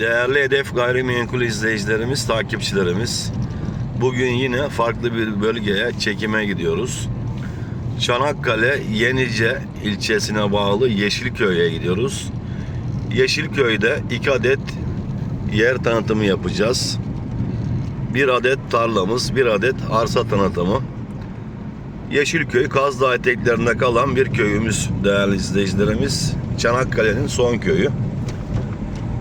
Değerli Hedef Gayrimenkul izleyicilerimiz, takipçilerimiz. Bugün yine farklı bir bölgeye çekime gidiyoruz. Çanakkale Yenice ilçesine bağlı Yeşilköy'e gidiyoruz. Yeşilköy'de iki adet yer tanıtımı yapacağız. Bir adet tarlamız, bir adet arsa tanıtımı. Yeşilköy Kaz Dağı eteklerinde kalan bir köyümüz değerli izleyicilerimiz. Çanakkale'nin son köyü.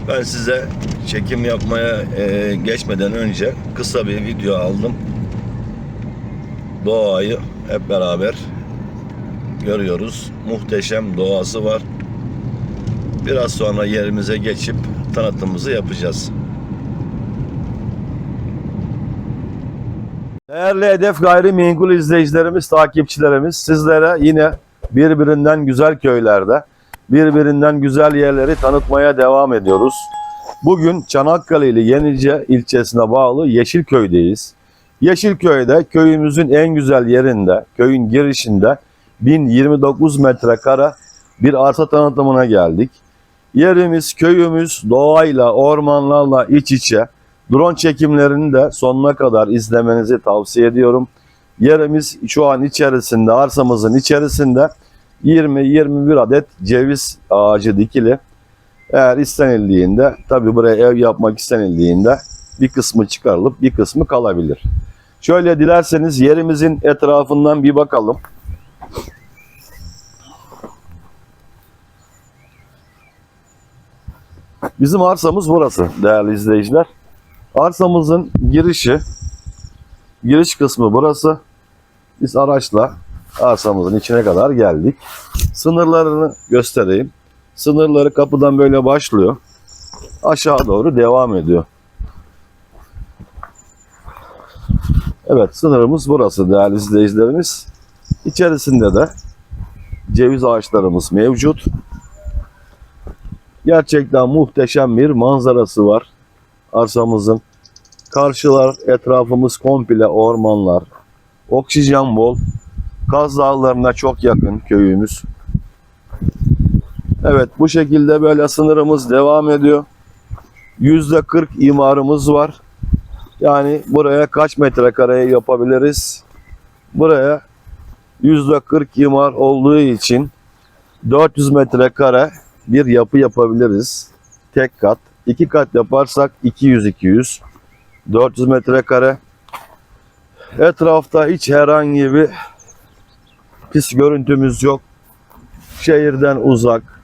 Ben size çekim yapmaya e, geçmeden önce kısa bir video aldım. Doğayı hep beraber görüyoruz. Muhteşem doğası var. Biraz sonra yerimize geçip tanıtımımızı yapacağız. Değerli Hedef Gayrimenkul izleyicilerimiz, takipçilerimiz sizlere yine birbirinden güzel köylerde, birbirinden güzel yerleri tanıtmaya devam ediyoruz. Bugün Çanakkale ile Yenice ilçesine bağlı Yeşilköy'deyiz. Yeşilköy'de köyümüzün en güzel yerinde, köyün girişinde 1029 metrekare bir arsa tanıtımına geldik. Yerimiz, köyümüz doğayla, ormanlarla iç içe. Drone çekimlerini de sonuna kadar izlemenizi tavsiye ediyorum. Yerimiz şu an içerisinde, arsamızın içerisinde 20-21 adet ceviz ağacı dikili. Eğer istenildiğinde, tabi buraya ev yapmak istenildiğinde bir kısmı çıkarılıp bir kısmı kalabilir. Şöyle dilerseniz yerimizin etrafından bir bakalım. Bizim arsamız burası değerli izleyiciler. Arsamızın girişi, giriş kısmı burası. Biz araçla arsamızın içine kadar geldik. Sınırlarını göstereyim. Sınırları kapıdan böyle başlıyor. Aşağı doğru devam ediyor. Evet sınırımız burası değerli izleyicilerimiz. İçerisinde de ceviz ağaçlarımız mevcut. Gerçekten muhteşem bir manzarası var arsamızın. Karşılar etrafımız komple ormanlar. Oksijen bol. Kaz Dağları'na çok yakın köyümüz. Evet bu şekilde böyle sınırımız devam ediyor. Yüzde 40 imarımız var. Yani buraya kaç metrekareye yapabiliriz? Buraya yüzde 40 imar olduğu için 400 metrekare bir yapı yapabiliriz. Tek kat. İki kat yaparsak 200-200. 400 metrekare. Etrafta hiç herhangi bir pis görüntümüz yok. Şehirden uzak.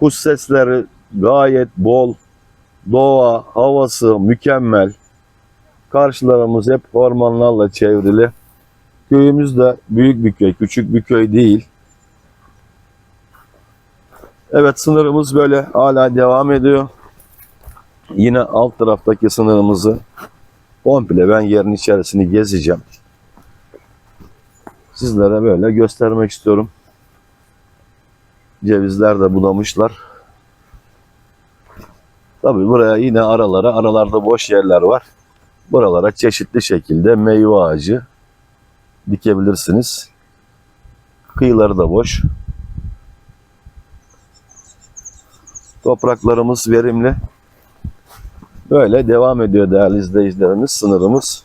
Kuş sesleri gayet bol. Doğa, havası mükemmel. Karşılarımız hep ormanlarla çevrili. Köyümüz de büyük bir köy, küçük bir köy değil. Evet sınırımız böyle hala devam ediyor. Yine alt taraftaki sınırımızı komple ben yerin içerisini gezeceğim. Sizlere böyle göstermek istiyorum. Cevizler de budamışlar. Tabi buraya yine aralara, aralarda boş yerler var. Buralara çeşitli şekilde meyve ağacı dikebilirsiniz. Kıyıları da boş. Topraklarımız verimli. Böyle devam ediyor değerli izleyicilerimiz sınırımız.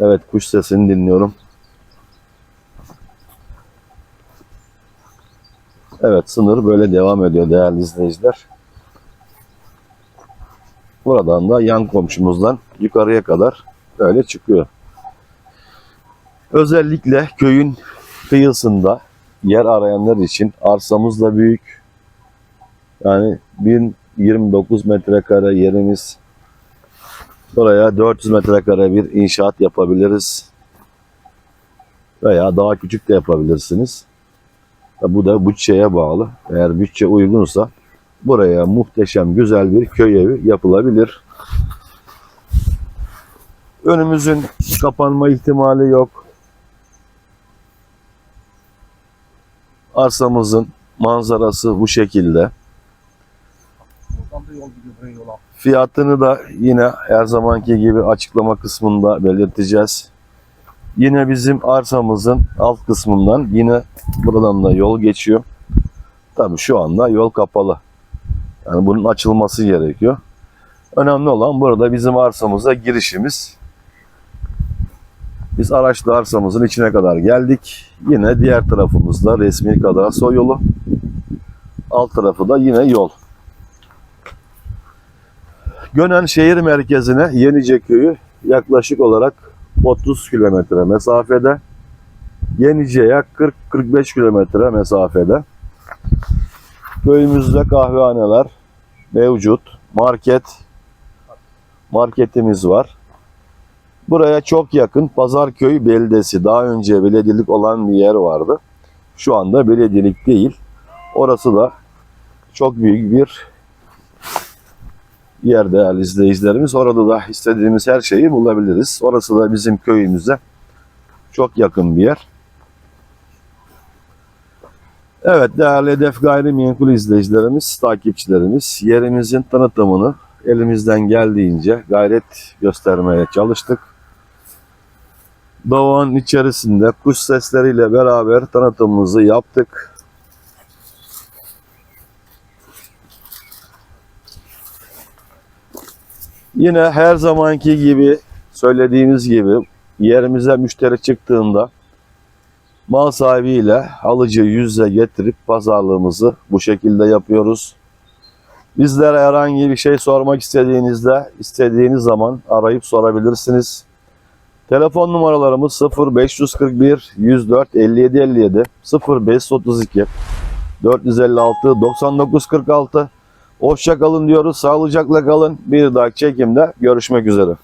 Evet kuş sesini dinliyorum. Evet sınır böyle devam ediyor değerli izleyiciler. Buradan da yan komşumuzdan yukarıya kadar böyle çıkıyor. Özellikle köyün kıyısında yer arayanlar için arsamız da büyük. Yani 1029 metrekare yerimiz. Buraya 400 metrekare bir inşaat yapabiliriz. Veya daha küçük de yapabilirsiniz. Bu da bütçeye bağlı. Eğer bütçe uygunsa buraya muhteşem güzel bir köy evi yapılabilir. Önümüzün kapanma ihtimali yok. Arsamızın manzarası bu şekilde. Anda yol gidiyor buraya yola. Fiyatını da yine her zamanki gibi açıklama kısmında belirteceğiz. Yine bizim arsamızın alt kısmından yine buradan da yol geçiyor. Tabii şu anda yol kapalı. Yani bunun açılması gerekiyor. Önemli olan burada bizim arsamıza girişimiz. Biz araçla arsamızın içine kadar geldik. Yine diğer tarafımızda resmi kadastro yolu. Alt tarafı da yine yol. Gönen şehir merkezine Yenice köyü yaklaşık olarak 30 kilometre mesafede. Yenice'ye 40-45 kilometre mesafede. Köyümüzde kahvehaneler mevcut. Market marketimiz var. Buraya çok yakın Pazarköy Belediyesi. Daha önce belediyelik olan bir yer vardı. Şu anda belediyelik değil. Orası da çok büyük bir yer değerli izleyicilerimiz. Orada da istediğimiz her şeyi bulabiliriz. Orası da bizim köyümüze çok yakın bir yer. Evet değerli Hedef Gayrimenkul izleyicilerimiz, takipçilerimiz yerimizin tanıtımını elimizden geldiğince gayret göstermeye çalıştık. Doğanın içerisinde kuş sesleriyle beraber tanıtımımızı yaptık. Yine her zamanki gibi söylediğimiz gibi yerimize müşteri çıktığında mal sahibiyle alıcı yüze getirip pazarlığımızı bu şekilde yapıyoruz. Bizlere herhangi bir şey sormak istediğinizde istediğiniz zaman arayıp sorabilirsiniz. Telefon numaralarımız 0541 104 57 57 0532 456 99 46 Hoşça kalın diyoruz. Sağlıcakla kalın. Bir dahaki çekimde görüşmek üzere.